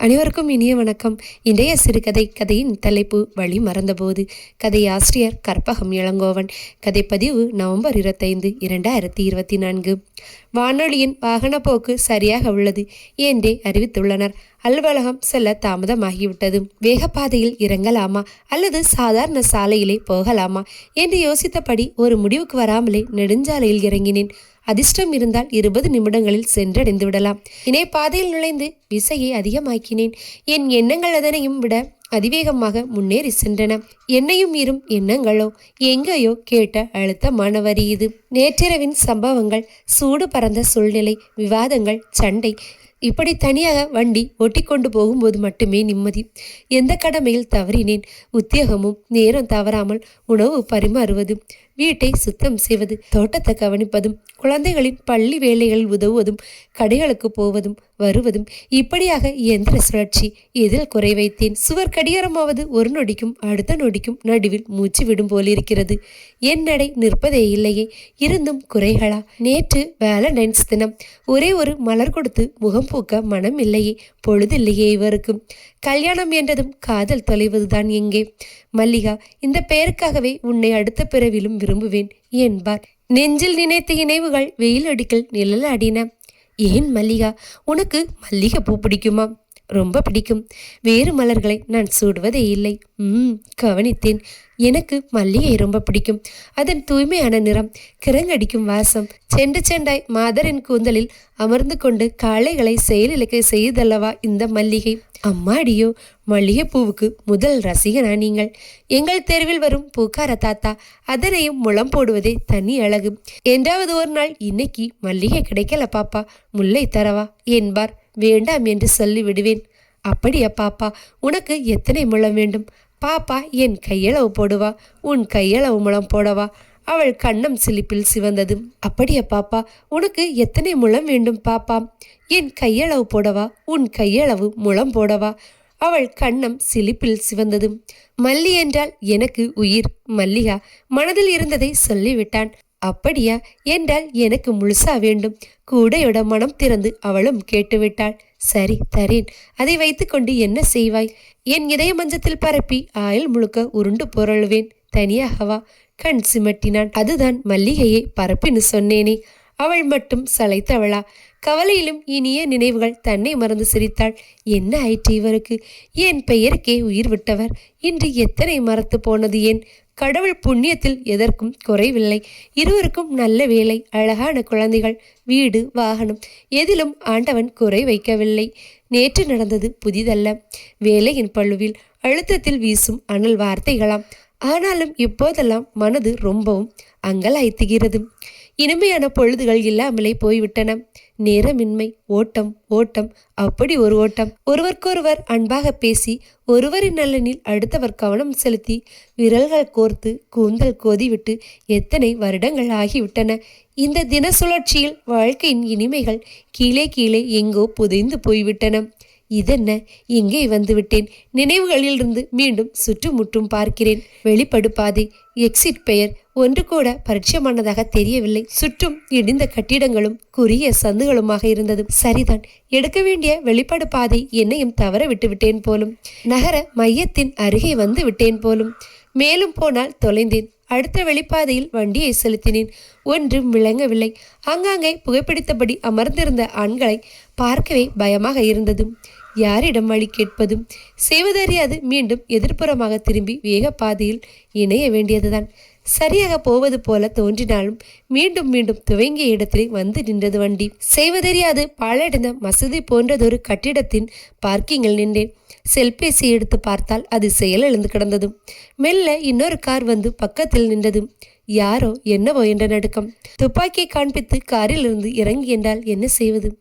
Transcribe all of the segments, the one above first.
அனைவருக்கும் இனிய வணக்கம். இன்றைய சிறுகதை கதையின் தலைப்பு வழி மறந்தபோது. கதை ஆசிரியர் கற்பகம் இளங்கோவன். கதைப்பதிவு நவம்பர் இருபத்தைந்து இரண்டாயிரத்தி இருபத்தி நான்கு. வானொலியின் வாகன போக்கு சரியாக உள்ளது என்றே அறிவித்துள்ளனர். அலுவலகம் செல்ல தாமதமாகிவிட்டது. வேகப்பாதையில் இறங்கலாமா அல்லது சாதாரண சாலையிலே போகலாமா என்று யோசித்தபடி ஒரு முடிவுக்கு வராமலே நெடுஞ்சாலையில் இறங்கினேன். அதிர்ஷ்டம் இருந்தால் இருபது நிமிடங்களில் சென்றடைந்து விடலாம். இணைய பாதையில் நுழைந்து விசையை அதிகமாக்கினேன். என் எண்ணங்கள் அதனையும் விட அதிவேகமாக முன்னேறி சென்றன. என்னையும் மீறும் எண்ணங்களோ எங்கேயோ கேட்ட அழுத்தமான வரி இது. நேற்றிரவின் சம்பவங்கள் சூடு பறந்த சூழ்நிலை விவாதங்கள் சண்டை இப்படி தனியாக வண்டி ஒட்டிக்கொண்டு போகும்போது மட்டுமே நிம்மதி. எந்த கடமையில் தவறினேன்? உத்தியோகமும் நேரம் தவறாமல் உணவு பரிமாறுவது. வீட்டை சுத்தம் செய்வது தோட்டத்தை கவனிப்பதும் குழந்தைகளின் பள்ளி வேலைகளில் உதவுவதும் கடைகளுக்கு போவதும் வருவதும் இப்படியாக இயந்திர சுழற்சி எதில் குறை வைத்தேன்? சுவர் கடிகாரமாவது ஒரு நொடிக்கும் அடுத்த நொடிக்கும் நடுவில் மூச்சு விடும் போலிருக்கிறது. என் நடை நிற்பதே இல்லையே இருந்தும் குறைகளா? நேற்று வேலண்டைன்ஸ் தினம் ஒரே ஒரு மலர் கொடுத்து முகம் பூக்க மனம் இல்லையே பொழுதில்லையே இவருக்கும். கல்யாணம் என்றதும் காதல் தொலைவதுதான் எங்கே? மல்லிகா இந்த பெயருக்காகவே உன்னை அடுத்த பிறவிலும் விரும்புவேன் என்பார். நெஞ்சில் நினைத்த இணைவுகள் வெயில் அடிக்கல் நிழல் அடின. ஏன் மல்லிகா உனக்கு மல்லிகை பூ பிடிக்குமா? ரொம்ப பிடிக்கும். வேறு மலர்களை நான் சூடுவதே இல்லை. ம் கவனித்தேன். எனக்கு மல்லிகை ரொம்ப பிடிக்கும். அதன் தூய்மையான நிறம் கிறங்கடிக்கும் வாசம். செண்டு செண்டாய் மாதரின் கூந்தலில் அமர்ந்து கொண்டு காளைகளை செயலிழக்க செய்தல்லவா இந்த மல்லிகை? அம்மாடியோ மல்லிகைப்பூவுக்கு முதல் ரசிகனா நீங்கள். எங்கள் தெருவில் வரும் பூக்கார தாத்தா அதனையும் முளம் போடுவதே தனி அழகு. என்றாவது ஒரு நாள் இன்னைக்கு மல்லிகை கிடைக்கல பாப்பா முல்லை தரவா? என்பார். வேண்டாம் என்று சொல்லி விடுவேன். அப்படியா பாப்பா உனக்கு எத்தனை முழம் வேண்டும்? பாப்பா என் கையளவு போடுவா உன் கையளவு முளம் போடவா? அவள் கண்ணம் சிலிப்பில் சிவந்தது. அப்படியா பாப்பா உனக்கு எத்தனை முழம் வேண்டும் பாப்பா? என் கையளவு போடவா? உன் கையளவு முழம் போடவா? அவள் கண்ணம் சிலிப்பில் சிவந்தது. மல்லி என்றால் எனக்கு உயிர் மல்லிகா. மனதில் இருந்ததை சொல்லிவிட்டான். அப்படியா என்றால் எனக்கு முழுசா வேண்டும். கூடையோட மனம் திறந்து அவளும் கேட்டுவிட்டாள். சரி தரேன். அதை வைத்துக்கொண்டு என்ன செய்வாய்? என் இதய மஞ்சத்தில் பரப்பி ஆயில் முழுக்க உருண்டு பொருளுவேன். தனியாகவா கண் சிமட்டினான் அதுதான் மல்லிகையை பரப்பின்னு சொன்னேனே. அவள் மட்டும் சளைத்தவளா கவலையிலும் இனிய நினைவுகள் தன்னை மறந்து சிரித்தாள். என்ன ஆயிற்று இவருக்கு? என் பெயருக்கே உயிர் விட்டவர்? இன்று எத்தனை மறத்து போனது ஏன்? கடவுள் புண்ணியத்தில் எதற்கும் குறைவில்லை. இருவருக்கும் நல்ல வேலை அழகான குழந்தைகள் வீடு வாகனம். எதிலும் ஆண்டவன் குறை வைக்கவில்லை. நேற்று நடந்தது புதிதல்ல. வேலையின் பழுவில் அழுத்தத்தில் வீசும் அனல் வார்த்தைகளாம். ஆனாலும் இப்போதெல்லாம் மனது ரொம்பவும் அங்கலாய்த்துகிறது. இனிமையான பொழுதுகள் இல்லாமலே போய்விட்டன. நேரமின்மை ஓட்டம் ஓட்டம் அப்படி ஒரு ஓட்டம். ஒருவருக்கொருவர் அன்பாக பேசி ஒருவரின் நலனில் அடுத்தவர் கவனம் செலுத்தி விரல்கள் கோர்த்து கூந்தல் கோதிவிட்டு எத்தனை வருடங்கள் ஆகிவிட்டன. இந்த தின சுழற்சியில் வாழ்க்கையின் இனிமைகள் கீழே கீழே எங்கோ புதைந்து போய்விட்டன. இதென்ன? இங்கே வந்துவிட்டேன். நினைவுகளிலிருந்து மீண்டும் சுற்றுமுற்றும் பார்க்கிறேன். வெளிப்படு பாதை எக்ஸிட் பெயர். ஒன்று கூட பரிச்சயமானதாக தெரியவில்லை. சுற்றும் இடிந்த கட்டிடங்களும் குறுகிய சந்துகளுமாக இருந்தது. சரிதான். எடுக்க வேண்டிய வெளிப்பாடு பாதை என்னையும் தவற விட்டு விட்டேன் போலும். நகர மையத்தின் அருகே வந்து விட்டேன் போலும். மேலும் போனால் தொலைந்தேன். அடுத்த வெளிப்பாதையில் வண்டியை செலுத்தினேன். ஒன்றும் விளங்கவில்லை. ஆங்காங்கே புகைப்பிடித்தபடி அமர்ந்திருந்த ஆண்களை பார்க்கவே பயமாக இருந்தது. யாரிடம் வழி கேட்பதும் செய்வதறியாது மீண்டும் எதிர்ப்புறமாக திரும்பி வேக பாதையில் இணைய வேண்டியதுதான். சரியாக போவது போல தோன்றினாலும் மீண்டும் மீண்டும் துவங்கிய இடத்திலே வந்து நின்றது வண்டி. செய்வதறியாது பாழடைந்த மசூதி போன்றதொரு கட்டிடத்தின் பார்க்கிங்கில் நின்றேன். செல்பேசி எடுத்து பார்த்தால் அது செயலிழந்து கிடந்ததும் மெல்ல இன்னொரு கார் வந்து பக்கத்தில் நின்றது. யாரோ என்னவோ என்ற நடுக்கம். துப்பாக்கியை காண்பித்து காரில் இருந்து இறங்கி என்றால் என்ன செய்வது?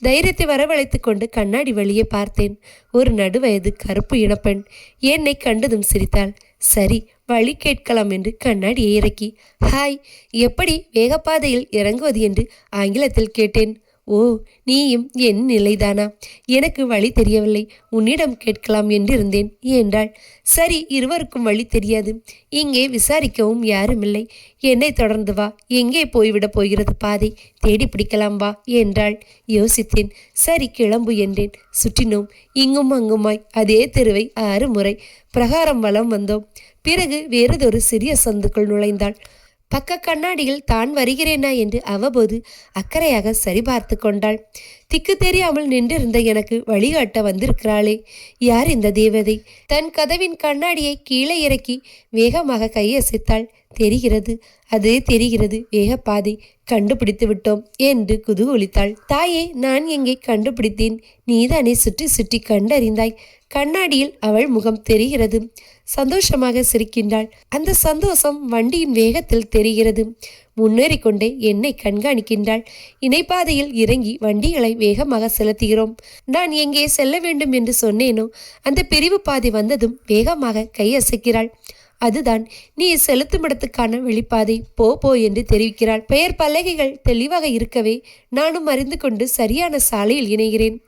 தைரியத்தை வரவழைத்துக் கொண்டு கண்ணாடி வழியே பார்த்தேன். ஒரு நடுவயது கருப்பு இனப்பெண். என்னை கண்டதும் சிரித்தாள். சரி வழி கேட்கலாம் என்று கண்ணாடியை இறக்கி. ஹாய் எப்படி வேகப்பாதையில் இறங்குவது என்று ஆங்கிலத்தில் கேட்டேன். ஓ நீயும் என் நிலைதானா? எனக்கு வழி தெரியவில்லை. உன்னிடம் கேட்கலாம் என்றிருந்தேன். என்றாள். சரி இருவருக்கும் வழி தெரியாது. இங்கே விசாரிக்கவும் யாருமில்லை. என்னை தொடர்ந்து வா. எங்கே போய்விடப் போகிறது பாதை? தேடி பிடிக்கலாம் வா என்றாள். யோசித்தேன். சரி கிளம்பு என்றேன். சுற்றினோம். இங்கும் அங்குமாய். அதே தெருவை ஆறு முறை. பிரகாரம் வலம் வந்தோம். பிறகு வேறதொரு சிறிய சந்துக்குள் நுழைந்தாள். பக்க கண்ணாடியில் தான் வருகிறேனா என்று அவ்வப்போது அக்கறையாக சரிபார்த்து கொண்டாள். திக்கு தெரியாமல் நின்றிருந்த எனக்கு வழிகாட்ட வந்திருக்கிறாளே. யார் இந்த தேவதை? தன் கதவின் கண்ணாடியை கீழே இறக்கி வேகமாக கையசைத்தாள். தெரிகிறது அது தெரிகிறது. வேகப்பாதை கண்டுபிடித்து விட்டோம் என்று குதூகலித்தாள். தாயே நான் எங்கே கண்டுபிடித்தேன்? நீதானே சுற்றி சுற்றி கண்டறிந்தாய். கண்ணாடியில் அவள் முகம் தெரிகிறது. சந்தோஷமாக சிரிக்கின்றாள். அந்த சந்தோஷம் வண்டியின் வேகத்தில் தெரிகிறது. முன்னேறி கொண்டே என்னை கண்காணிக்கின்றாள். இணைப்பாதையில் இறங்கி வண்டிகளை வேகமாக செலுத்துகிறோம். நான் எங்கே செல்ல வேண்டும் என்று சொன்னேனோ அந்த பிரிவு பாதை வந்ததும் வேகமாக கையசைக்கிறாள். அதுதான் நீ செலுத்தும் இடத்துக்கான வெளிப்பாதை. போ போ என்று தெரிவிக்கிறாள். பெயர் பலகைகள் தெளிவாக இருக்கவே நானும் அறிந்து கொண்டு சரியான சாலையில் இணைகிறேன்.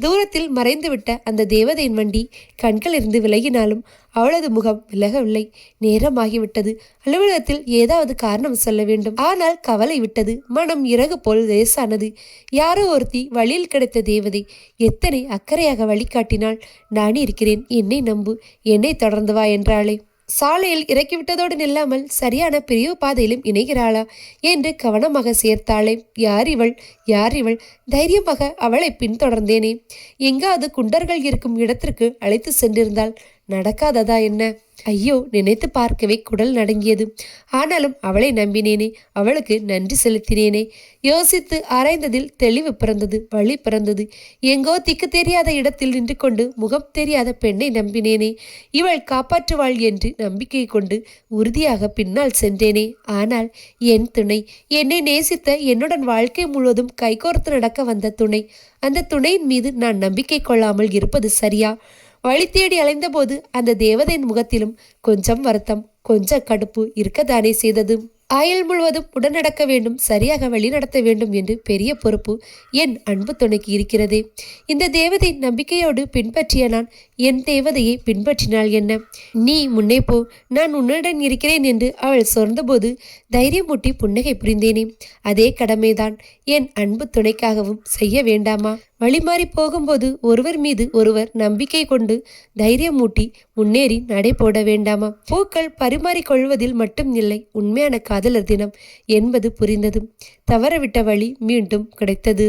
தூரத்தில் மறைந்துவிட்ட அந்த தேவதையின் வண்டி கண்களிலிருந்து விலகினாலும் அவளது முகம் விலகவில்லை. நேரமாகிவிட்டது. அலுவலகத்தில் ஏதாவது காரணம் சொல்ல வேண்டும். ஆனால் கவலை விட்டது. மனம் இறகு போல் லேசானது. யாரோ ஒருத்தி வழியில் கிடைத்த தேவதை. எத்தனை அக்கறையாக வழிகாட்டினாள் நான் இருக்கிறேன். என்னை நம்பு. என்னை தொடர்ந்து வா என்றாளே. சாலையில் இறக்கிவிட்டதோடு நில்லாமல் சரியான பிரிவு பாதையிலும் இணைகிறாளா என்று கவனமாக சேர்த்தாளே. யார் இவள்? யார் இவள்? தைரியமாக அவளை பின்தொடர்ந்தேனே. எங்காவது குண்டர்கள் இருக்கும் இடத்திற்கு அழைத்து சென்றிருந்தால் நடக்காததா என்ன? ஐயோ நினைத்து பார்க்கவே குடல் நடுங்கியது. ஆனாலும் அவளை நம்பினேனே அவளுக்கு நன்றி செலுத்தினேனே. யோசித்து ஆராய்ந்ததில் தெளிவு பிறந்தது வழி பிறந்தது. எங்கோ திக்கு தெரியாத இடத்தில் நின்று கொண்டு முகம் தெரியாத பெண்ணை நம்பினேனே. இவள் காப்பாற்றுவாள் என்று நம்பிக்கை கொண்டு உறுதியாக பின்னால் சென்றேனே. ஆனால் என் துணை என்னை நேசித்த என்னுடன் வாழ்க்கை முழுவதும் கைகோர்த்து நடக்க வந்த துணை அந்த துணையின் மீது நான் நம்பிக்கை கொள்ளாமல் இருப்பது சரியா? வழி தேடி அலைந்தபோது அந்த தேவதையின் முகத்திலும் கொஞ்சம் வருத்தம் கொஞ்சம் கடுப்பு இருக்கத்தானே செய்தது. ஆயுள் முழுவதும் உடனடக்க வேண்டும் சரியாக வழிநடத்த வேண்டும் என்று பெரிய பொறுப்பு என் அன்பு துணைக்கு இருக்கிறதே. இந்த தேவதை நம்பிக்கையோடு பின்பற்றிய நான் என் தேவதையை பின்பற்றினாள் என்ன? நீ முன்னே போ நான் உன்னுடன் இருக்கிறேன் என்று அவள் சொன்னபோது தைரியமூட்டி புன்னகை புரிந்தேனே. அதே கடமைதான் என் அன்பு துணைக்காகவும் செய்ய வேண்டாமா? வழிமாறி போகும்போது ஒருவர் மீது ஒருவர் நம்பிக்கை கொண்டு தைரியம் மூட்டி முன்னேறி நடை போட வேண்டாமா? பூக்கள் பரிமாறிக்கொள்வதில் மட்டும் இல்லை உண்மையான காதலர் தினம் என்பது புரிந்தது தவறவிட்ட வழி மீண்டும் கிடைத்தது.